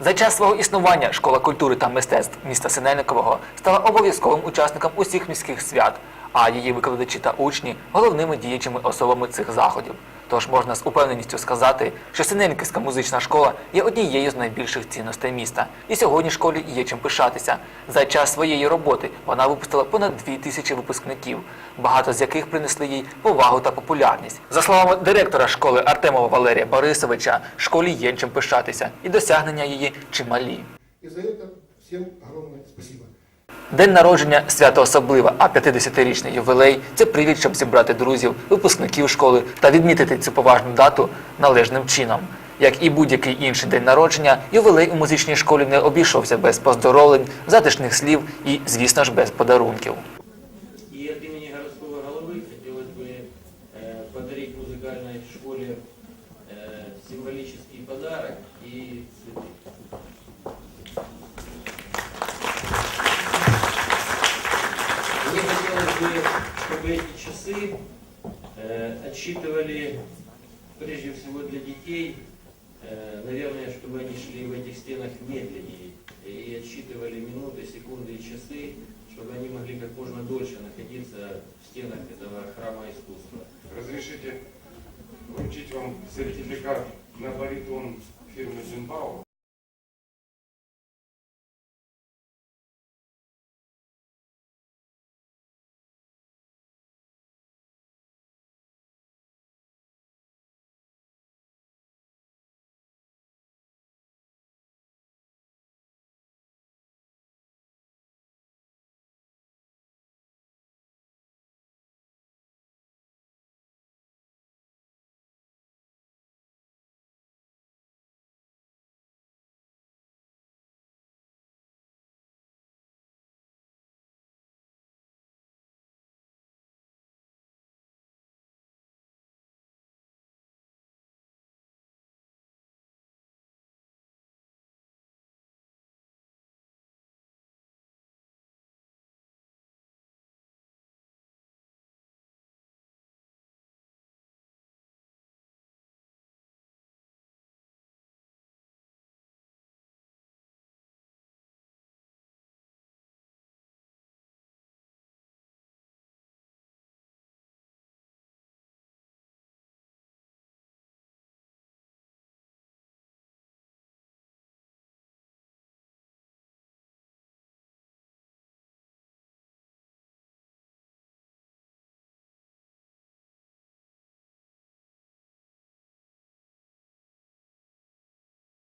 За час свого існування школа культури та мистецтв міста Синельникового стала обов'язковим учасником усіх міських свят, а її викладачі та учні головними діячими особами цих заходів. Тож можна з упевненістю сказати, що Синельниківська музична школа є однією з найбільших цінностей міста, і сьогодні школі є чим пишатися. За час своєї роботи вона випустила понад дві тисячі випускників, багато з яких принесли їй повагу та популярність. За словами директора школи Артемова Валерія Борисовича, школі є чим пишатися, і досягнення її чималі. И за это всем огромное спасибо. День народження свято особливе, а 50-річний ювілей це привід, щоб зібрати друзів, випускників школи та відмітити цю поважну дату належним чином. Як і будь-який інший день народження, ювілей у музичній школі не обійшовся без поздоровлень, затишних слів і, звісно ж, без подарунків. И от имени городского головы хотелось бы э, подарить музыкальной школе э, символический подарок Эти часы э, отсчитывали прежде всего для детей, э, наверное, чтобы они шли в этих стенах медленнее и отсчитывали минуты, секунды и часы, чтобы они могли как можно дольше находиться в стенах этого храма искусства. Разрешите вручить вам сертификат на баритон фирмы Зимбао.